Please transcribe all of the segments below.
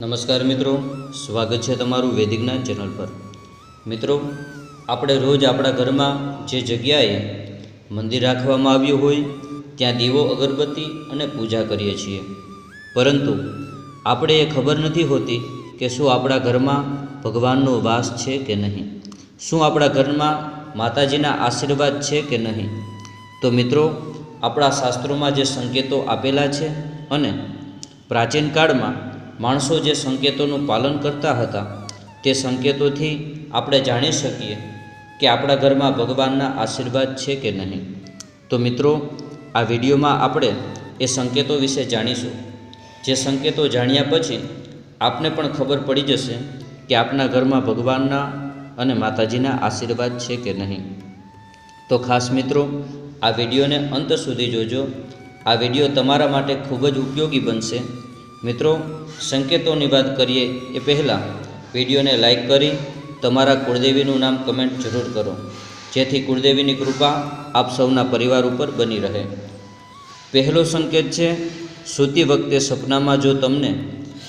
નમસ્કાર મિત્રો, સ્વાગત છે તમારું વૈદિક ચેનલ પર. મિત્રો, આપણે રોજ આપણા ઘરમાં જે જગ્યાએ મંદિર રાખવામાં આવ્યું હોય, ત્યાં દીવો, અગરબત્તી અને પૂજા કરીએ છીએ. પરંતુ આપણે એ ખબર નથી હોતી કે શું આપણા ઘરમાં ભગવાનનો વાસ છે કે નહીં? શું આપણા ઘરમાં માતાજીના આશીર્વાદ છે કે નહીં? તો મિત્રો, આપણા શાસ્ત્રોમાં જે સંકેતો આપેલા છે અને પ્રાચીન કાળમાં માણસો જે સંકેતોનું પાલન કરતા હતા, તે સંકેતોથી આપણે જાણી શકીએ કે આપણા ઘરમાં ભગવાનના આશીર્વાદ છે કે નહીં. તો મિત્રો, આ વિડીયોમાં આપણે એ સંકેતો વિશે જાણીશું. જે સંકેતો જાણ્યા પછી આપને પણ ખબર પડી જશે કે આપના ઘરમાં ભગવાનના અને માતાજીના આશીર્વાદ છે કે નહીં. તો ખાસ મિત્રો, આ વિડીયોને અંત સુધી જોજો. આ વીડિયો તમારા માટે ખૂબ જ ઉપયોગી બનશે. મિત્રો, સંકેતોની વાત કરીએ એ પહેલાં, વિડીયોને લાઈક કરી તમારા કુળદેવીનું નામ કમેન્ટ જરૂર કરો, જેથી કુળદેવીની કૃપા આપ સૌના પરિવાર ઉપર બની રહે. પહેલો સંકેત છે, સૂતી વખતે સપનામાં જો તમને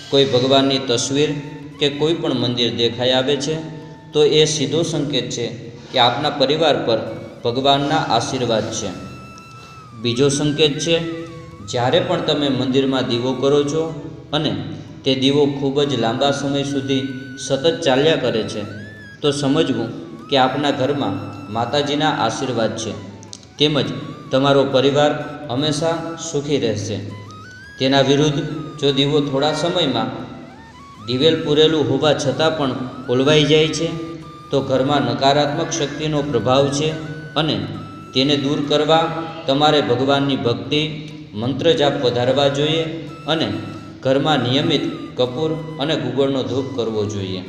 કોઈ ભગવાનની તસવીર કે કોઈ પણ મંદિર દેખાઈ આવે છે, તો એ સીધો સંકેત છે કે આપના પરિવાર પર ભગવાનના આશીર્વાદ છે. બીજો સંકેત છે જ્યારે પણ તમે મંદિરમાં દીવો કરો છો અને તે દીવો ખૂબ જ લાંબા સમય સુધી સતત ચાલ્યા કરે છે, તો સમજવું કે આપના ઘરમાં માતાજીના આશીર્વાદ છે. તેમજ તમારો પરિવાર હંમેશા સુખી રહેશે. તેના વિરુદ્ધ જો દીવો થોડા સમયમાં દિવેલ પૂરેલું હોવા છતાં પણ ઓલવાઈ જાય છે, તો ઘરમાં નકારાત્મક શક્તિનો પ્રભાવ છે અને તેને દૂર કરવા તમારે ભગવાનની ભક્તિ મંત્ર જાપ વધારવા જોઈએ અને ઘરમાં નિયમિત કપૂર અને ગુગળનો ધૂપ કરવો જોઈએ.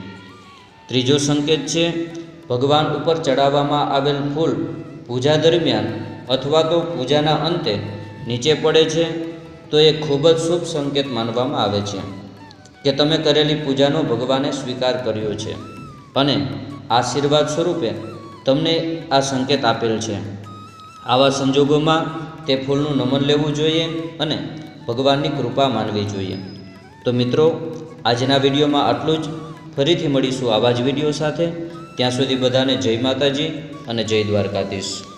ત્રીજો સંકેત છે, ભગવાન ઉપર ચડાવવામાં આવેલ ફૂલ પૂજા દરમિયાન અથવા તો પૂજાના અંતે નીચે પડે છે, તો એ ખૂબ જ શુભ સંકેત માનવામાં આવે છે કે તમે કરેલી પૂજાનો ભગવાને સ્વીકાર કર્યો છે અને આશીર્વાદ સ્વરૂપે તમને આ સંકેત આપેલ છે. આવા સંજોગોમાં તે ફૂલનું નમન લેવું જોઈએ અને ભગવાનની કૃપા માનવી જોઈએ. તો મિત્રો, આજના વિડીયોમાં આટલું જ. ફરીથી મળીશું આવા જ વીડિયો સાથે. ત્યાં સુધી બધાને જય માતાજી અને જય દ્વારકાધીશ.